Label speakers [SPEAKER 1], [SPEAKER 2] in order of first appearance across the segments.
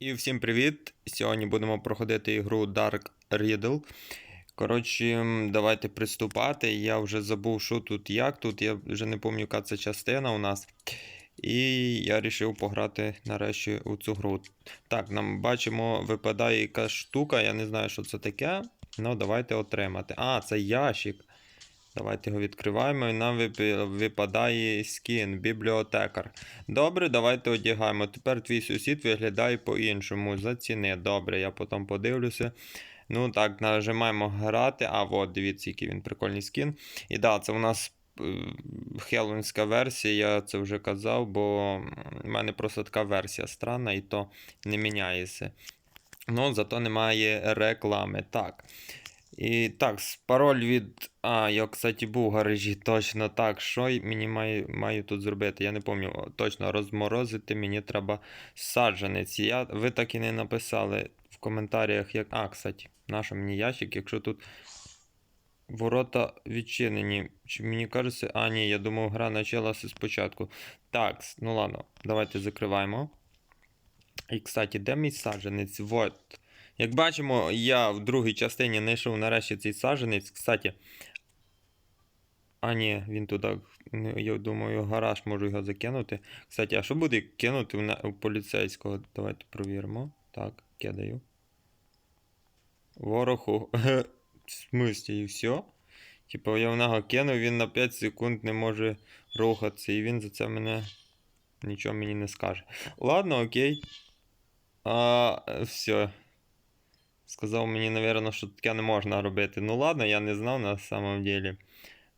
[SPEAKER 1] І всім привіт! Сьогодні будемо проходити ігру Dark Riddle. Коротше, давайте приступати. Я вже забув, що тут як. Тут я вже не пам'ятаю, яка це частина у нас. І я вирішив пограти нарешті у цю гру. Так, нам бачимо, випадає якась штука. Я не знаю, що це таке. Ну, давайте отримати. А, це ящик. Давайте його відкриваємо, і нам випадає скін, бібліотекар. Добре, давайте одягаємо. Тепер твій сусід виглядає по-іншому. Заціни. Добре, я потім подивлюся. Ну так, нажимаємо грати. А, от, дивіться, який він прикольний скін. І да, це у нас е, хеллоуінська версія, я це вже казав, бо в мене просто така версія странна, і то не міняється. Ну, зато немає реклами. Так. І так, пароль від. А, я, кстати, був в гаражі, точно так. Що мені маю, маю тут зробити? Я не пам'ятаю точно розморозити мені треба саджанець. Я, ви так і не написали в коментарях, як. А, кстати, нащо мені ящик, якщо тут ворота відчинені. Чи мені кажеться. А, ні, я думав, гра почалася спочатку. Так, ну ладно, давайте закриваємо. І, кстати, де мій саджанець? Вот. Як бачимо, я в другій частині знайшов нарешті цей саджанець. Кстати. А, ні, він туди. Я думаю, гараж можу його закинути. Кстати, а що буде кинути в, поліцейського? Давайте провіримо. Так, кидаю. Ворогу. В смислі, і все? Типа, я в нього кинув, він на 5 секунд не може рухатися, і він за це мене нічого мені не скаже. Ладно, окей. А, все. Сказав мені, напевно, що таке не можна робити. Ну ладно, я не знав на самом деле.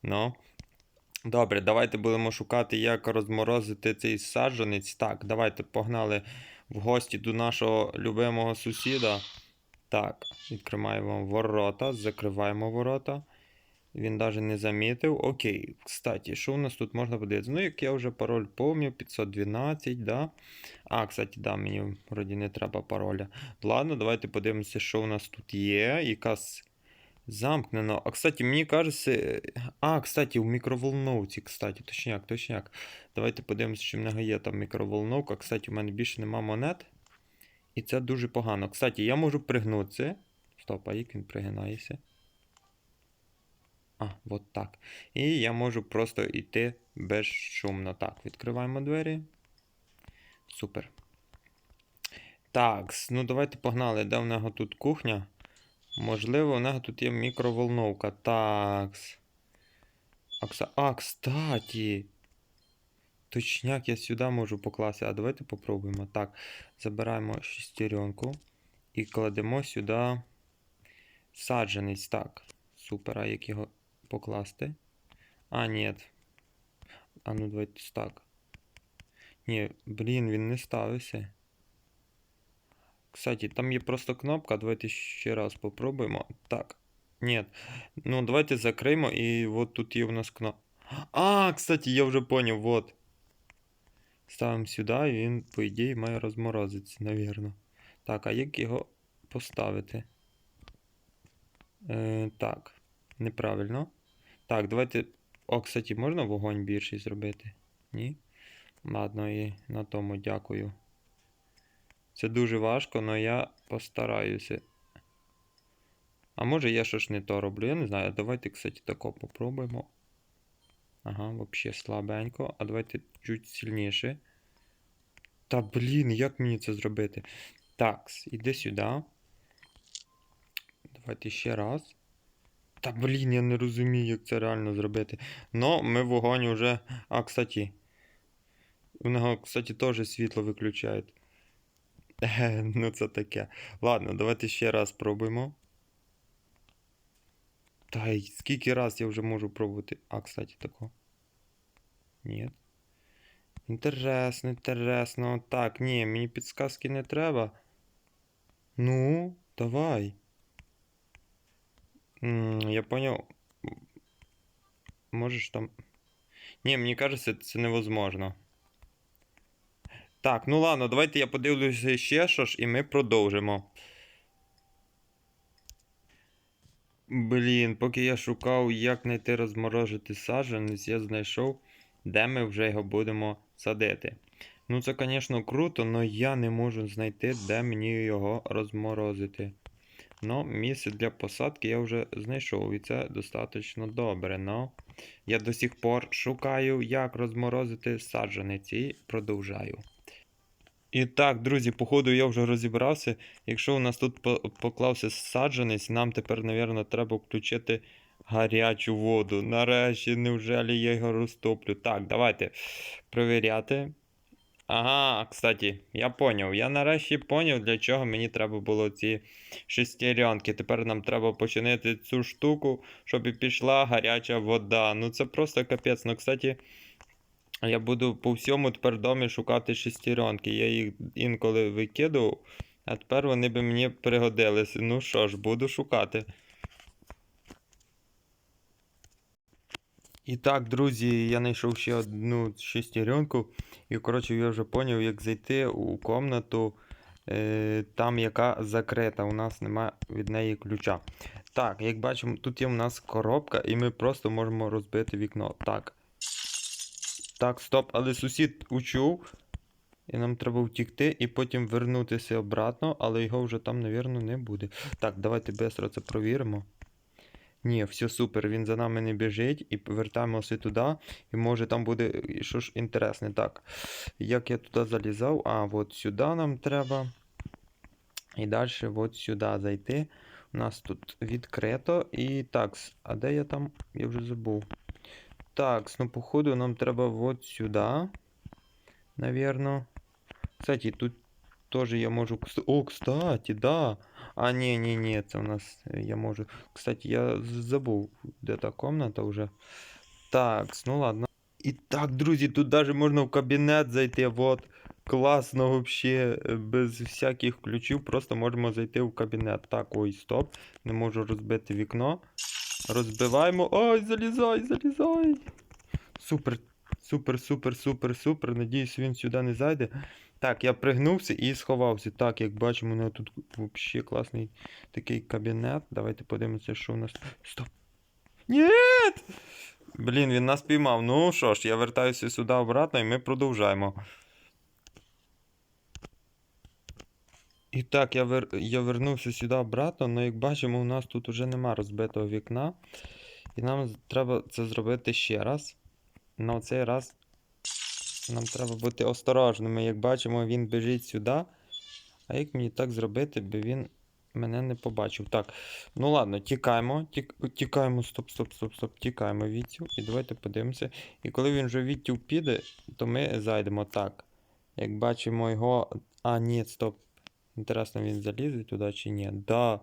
[SPEAKER 1] Ну. Добре, давайте будемо шукати, як розморозити цей саджанець. Так, давайте погнали в гості до нашого любимого сусіда. Так, відкриваємо ворота, закриваємо ворота. Він навіть не замітив. Окей, кстати, що у нас тут можна подивитися? Ну, як я вже пароль помню, 512, да? А, кстати, да, мені вроді не треба пароля. Ладно, давайте подивимося, що у нас тут є. Якась замкнено. А, кстати, мені кажеться. А, кстати, у мікроволновці, кстати, точняк, точняк. Давайте подивимося, що в нього є там мікроволновка. Кстати, у мене більше нема монет. І це дуже погано. Кстати, я можу пригнутися. Стоп, а як він пригинається? А, от так. І я можу просто йти безшумно. Так, відкриваємо двері. Супер. Так, ну давайте погнали. Де в нього тут кухня? Можливо, у нього тут є мікроволновка. Такс. А, кса- а, кстати. Точняк я сюди можу покласти. А давайте попробуємо. Так, забираємо шестеренку і кладемо сюди саджанець. Так. Супер, а як його покласти? А, ні. А ну давайте так. Ні, блін, він не ставився. Кстати, там є просто кнопка. Давайте ще раз попробуємо. Так. Ні. Ну, давайте закриємо, і от тут є у нас кнопка. А, кстати, я вже поняв, вот. Ставимо сюди, і він, по ідеї, має розморозитися, навірно. Так, а як його поставити? Е, так, неправильно. Так, давайте. О, кстати, можна вогонь більший зробити? Ні? Ладно, і на тому дякую. Це дуже важко, але я постараюся. А може я щось не то роблю? Я не знаю. Давайте, кстати, тако попробуємо. Ага, вообще слабенько. А давайте чуть сильніше. Та блін, як мені це зробити? Так, іди сюди. Давайте ще раз. Та блін, я не розумію, як це реально зробити. Но ми вогонь вже. А, кстати. У нього, кстати, теж світло виключають. Е, ну це таке. Ладно, давайте ще раз спробуємо. Та й скільки раз я вже можу пробувати. А, кстати, тако. Ні. Інтересно, інтересно. Так, ні, мені підсказки не треба. Ну, давай. Я понял. Можеш там. Ні, мені кажеться, це невозможно. Так, ну ладно, давайте я подивлюся ще що ж, і ми продовжимо. Блін, поки я шукав, як знайти розморожити саджанець, я знайшов, де ми вже його будемо садити. Ну це, звісно, круто, але я не можу знайти, де мені його розморозити. Ну, місце для посадки я вже знайшов, і це достатньо добре. Но я до сих пор шукаю, як розморозити саджанець і продовжаю. І так, друзі, походу я вже розібрався. Якщо у нас тут поклався саджанець, нам тепер, мабуть, треба включити гарячу воду. Нарешті, невжелі я його розтоплю. Так, давайте перевіряти. Ага, кстати, я поняв. Я нарешті поняв, для чого мені треба було ці шестеренки. Тепер нам треба починити цю штуку, щоб і пішла гаряча вода. Ну це просто капець. Ну, кстати, я буду по всьому тепер домі шукати шестеренки. Я їх інколи викидав, а тепер вони би мені пригодилися. Ну що ж, буду шукати. І так, друзі, я знайшов ще одну шестеренку. І, коротше, я вже зрозумів, як зайти у комнату, е, там яка закрита. У нас немає від неї ключа. Так, як бачимо, тут є у нас коробка, і ми просто можемо розбити вікно. Так. Так, стоп, але сусід учув. І нам треба втікти і потім вернутися обратно, але його вже там, напевно, не буде. Так, давайте швидко це провіримо. Ні, все супер, він за нами не біжить і повертаємося туди. І може там буде що ж інтересне. Так, як я туди залізав, а от сюди нам треба. І далі от сюди зайти. У нас тут відкрито. І так, а де я там? Я вже забув. Так, ну походу нам треба от сюди. Навірно. Кстати, тут теж я можу. О, кстати, да. А, ні, ні, ні, це у нас е, я можу. Кстати, я забув, де та комната вже. Так, ну ладно. І так, друзі, тут навіть можна в кабінет зайти. Вот. Класно вообще, е, без всяких ключів, просто можемо зайти в кабінет. Так, ой, стоп. Не можу розбити вікно. Розбиваємо. Ой, залізай, залізай. Супер, супер, супер, супер, супер. Надіюсь, він сюди не зайде. Так, я пригнувся і сховався. Так, як бачимо, у мене тут взагалі класний такий кабінет. Давайте подивимося, що у нас. Стоп. Ні! Блін, він нас піймав. Ну що ж, я вертаюся сюди обратно і ми продовжаємо. І так, я, вер... я вернувся сюди обратно, але як бачимо, у нас тут вже нема розбитого вікна. І нам треба це зробити ще раз. На цей раз нам треба бути осторожними. Як бачимо, він біжить сюди. А як мені так зробити, би він мене не побачив? Так, ну ладно, тікаємо. Тік... Тікаємо, стоп, стоп, стоп, стоп. Тікаємо відтю. І давайте подивимося. І коли він вже відтю піде, то ми зайдемо так. Як бачимо його. А, ні, стоп. Інтересно, він залізе туди чи ні? Да.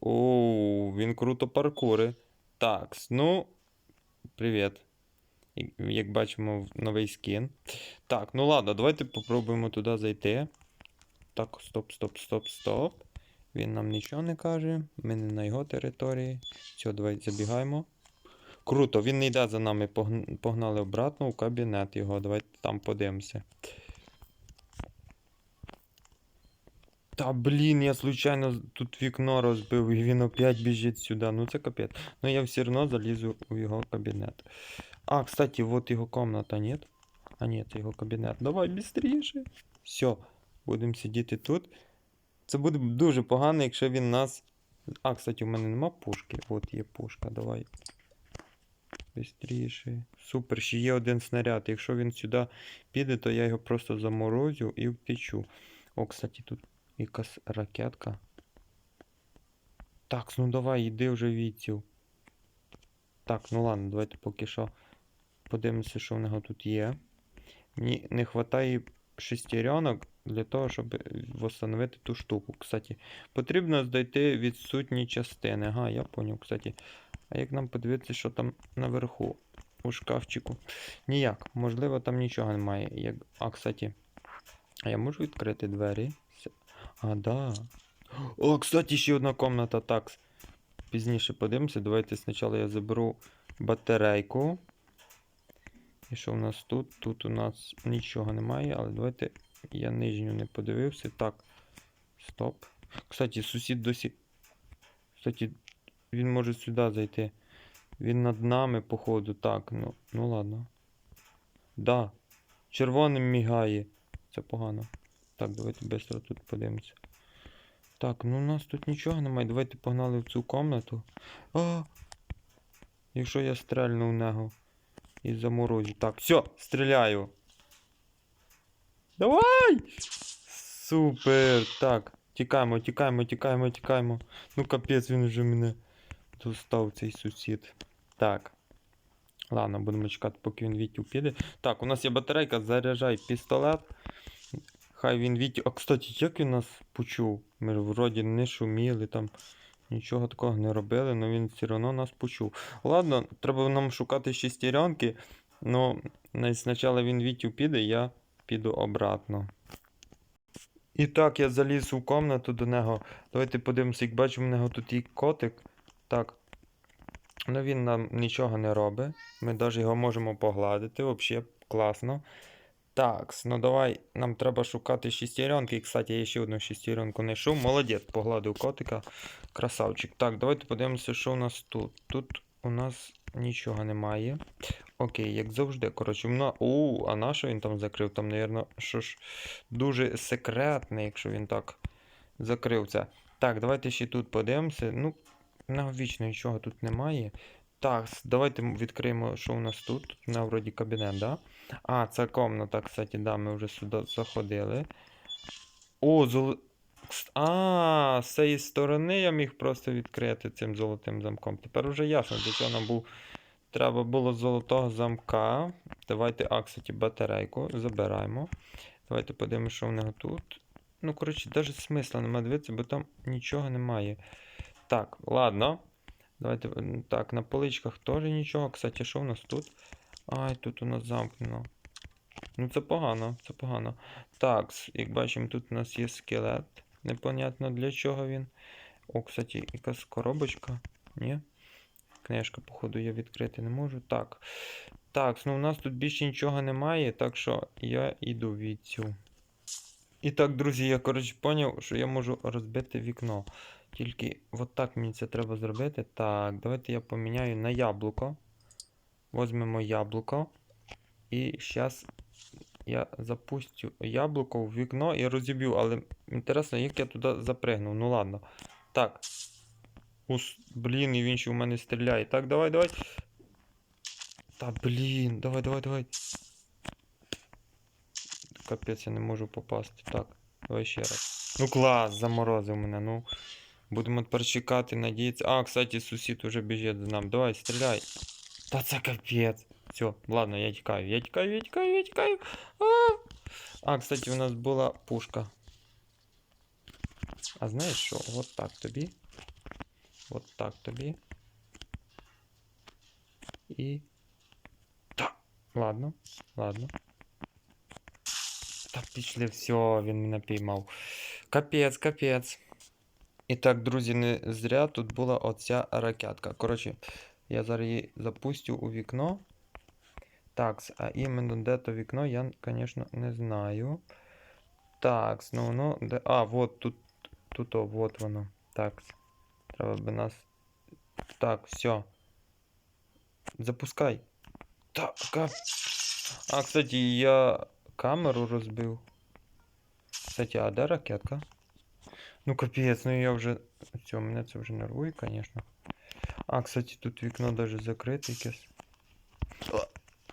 [SPEAKER 1] Оу, він круто паркури. Так, ну. Привіт. Як- бачимо, новий скін. Так, ну ладно, давайте попробуємо туди зайти. Так, стоп, стоп, стоп, стоп. Він нам нічого не каже. Ми не на його території. Все, давай забігаємо. Круто, він не йде за нами. Погнали обратно у кабінет його. Давайте там подивимося. Та блін, я случайно тут вікно розбив, і він опять біжить сюди. Ну це капець. Ну я все одно залізу у його кабінет. А, кстати, вот його комната, нет? А, це його кабінет. Давай бістріше. Все, будемо сидіти тут. Це буде дуже погано, якщо він нас. А, кстати, у мене нема пушки. От є пушка, давай. Бістріше. Супер, ще є один снаряд. Якщо він сюди піде, то я його просто заморозю і втечу. О, кстати, тут якась ракетка. Так, ну давай, йди вже відсів. Так, ну ладно, давайте поки що подивимося, що в нього тут є. Мені не вистачає шестеренок для того, щоб встановити ту штуку. Кстати, потрібно знайти відсутні частини. Ага, я поняв, кстати. А як нам подивитися, що там наверху у шкафчику? Ніяк. Можливо, там нічого немає. Як... А, кстати, а я можу відкрити двері? А, да. О, кстати, ще одна комната. Так. Пізніше подивимося. Давайте спочатку я заберу батарейку. І що у нас тут? Тут у нас нічого немає, але давайте я нижню не подивився. Так. Стоп. Кстати, сусід досі. Кстати, він може сюди зайти. Він над нами, походу. Так, ну, ну ладно. Да. Червоним мігає. Це погано. Так, давайте швидко тут подивимося. Так, ну у нас тут нічого немає. Давайте погнали в цю комнату. А! Якщо я стрельну в нього і заморозю. Так, все, стріляю. Давай! Супер! Так, тікаємо, тікаємо, тікаємо, тікаємо. Ну капець, він вже мене достав цей сусід. Так. Ладно, будемо чекати, поки він Вітю піде. Так, у нас є батарейка, заряджай пістолет. Хай він Вітю. А кстати, як він нас почув? Ми вроді не шуміли там. Нічого такого не робили, але він все одно нас почув. Ладно, треба нам шукати шестеренки. Ну, спочатку він Вітю піде, я піду обратно. І так, я заліз у комнату до нього. Давайте подивимося, як бачимо, у нього тут є котик. Так. Ну він нам нічого не робить. Ми навіть його можемо погладити. Взагалі класно. Так, ну давай, нам треба шукати шестеренки. І, кстати, я ще одну шестеренку знайшов. Молодець, погладив котика. Красавчик. Так, давайте подивимося, що у нас тут. Тут у нас нічого немає. Окей, як завжди. Коротше, воно. У, а на що він там закрив? Там, мабуть, що ж дуже секретне, якщо він так закрив це. Так, давайте ще тут подивимося. Ну, на вічно нічого тут немає. Так, давайте відкриємо, що у нас тут. Тут у вроді кабінет, да? А, це комната, кстати, да, ми вже сюди заходили. О, зол... А, з цієї сторони я міг просто відкрити цим золотим замком. Тепер вже ясно, для чого нам був. Треба було золотого замка. Давайте, а, кстати, батарейку забираємо. Давайте подивимося, що в нього тут. Ну, коротше, навіть смисла немає дивитися, бо там нічого немає. Так, ладно. Давайте. Так, на поличках теж нічого. Кстати, що в нас тут? Ай, тут у нас замкнено. Ну, це погано, це погано. Так, як бачимо, тут у нас є скелет. Непонятно для чого він. О, кстати, якась коробочка. Ні? Книжка, походу, я відкрити не можу. Так. Так, ну у нас тут більше нічого немає, так що я йду від цю. І так, друзі, я коротше поняв, що я можу розбити вікно. Тільки от так мені це треба зробити. Так, давайте я поміняю на яблуко. Возьмемо яблуко. І зараз я запустю яблуко в вікно і розіб'ю. Але інтересно, як я туди запригнув. Ну ладно. Так. Ус, блін, і він ще в мене стріляє. Так, давай, давай. Та блін, давай, давай, давай. Капець, я не можу попасти. Так, давай ще раз. Ну клас, заморозив мене, ну. Будемо тепер чекати, надіятися. А, кстати, сусід уже біжить за нами. Давай, стріляй. Та це капець. Все, ладно, я тікаю. Я тікаю, я тікаю, я тікаю. А, а кстати, у нас була пушка. А знаєш що? От так тобі. От так тобі. І. Та. Ладно, ладно. Пішли, все, він мене піймав. Капець, капець. І так, друзі, не зря тут була оця ракетка. Коротше, я зараз її запустю у вікно. Так, а іменно де то вікно, я, звісно, не знаю. Так, ну воно де. А, вот тут. Тут, о, вот воно. Так. Треба би нас. Так, все. Запускай. Так. А, кстати, я камеру розбив. Кстати, а де ракетка? Ну капець, ну я вже. Все, мене це вже нервує, звісно. А, кстати, тут вікно даже закрите якесь.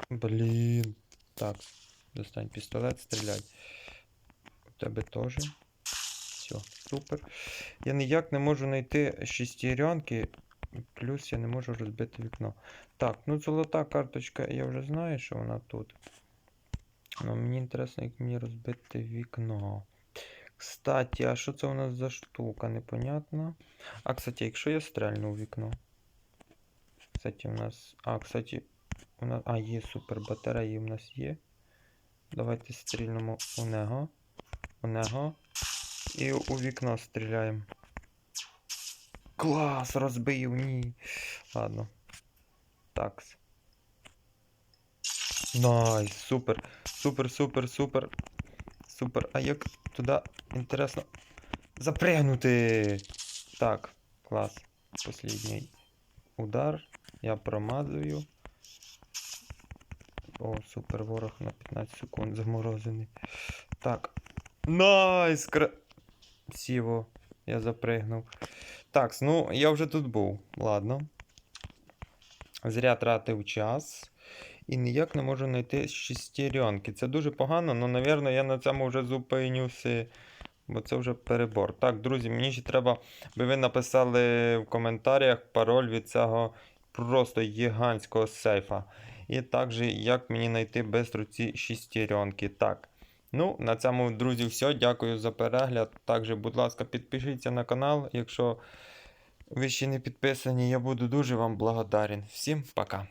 [SPEAKER 1] Блін. Так, достань пістолет, стріляй. У тебе теж. Все, супер. Я ніяк не можу знайти шестеренки, плюс я не можу розбити вікно. Так, ну золота карточка, я вже знаю, що вона тут. Ну, мені інтересно, як мені розбити вікно. Кстати, а що це у нас за штука? Непонятно. А, кстати, якщо я стрельну у вікно. Кстати, у нас. А, кстати, у нас. А, є супер батареї у нас є. Давайте стрільнемо у нього. У нього. І у вікно стріляємо. Клас! Розбив, ні. Ладно. Так. Найс, супер. Супер, супер, супер. Супер. А як туди інтересно запрягнути? Так, клас. Послідній удар. Я промазую. О, супер, ворог на 15 секунд заморозений. Так. Найс! Кра... Сіво. Я запригнув. Так, ну я вже тут був. Ладно. Зря тратив час. І ніяк не можу знайти шестеренки. Це дуже погано, але, напевно, я на цьому вже зупинюся. Бо це вже перебор. Так, друзі, мені ще треба, би ви написали в коментарях пароль від цього просто гігантського сейфа. І також, як мені знайти швидко ці шестеренки. Так. Ну, на цьому, друзі, все. Дякую за перегляд. Також, будь ласка, підпишіться на канал, якщо ви ще не підписані, я буду дуже вам благодарен. Всім пока.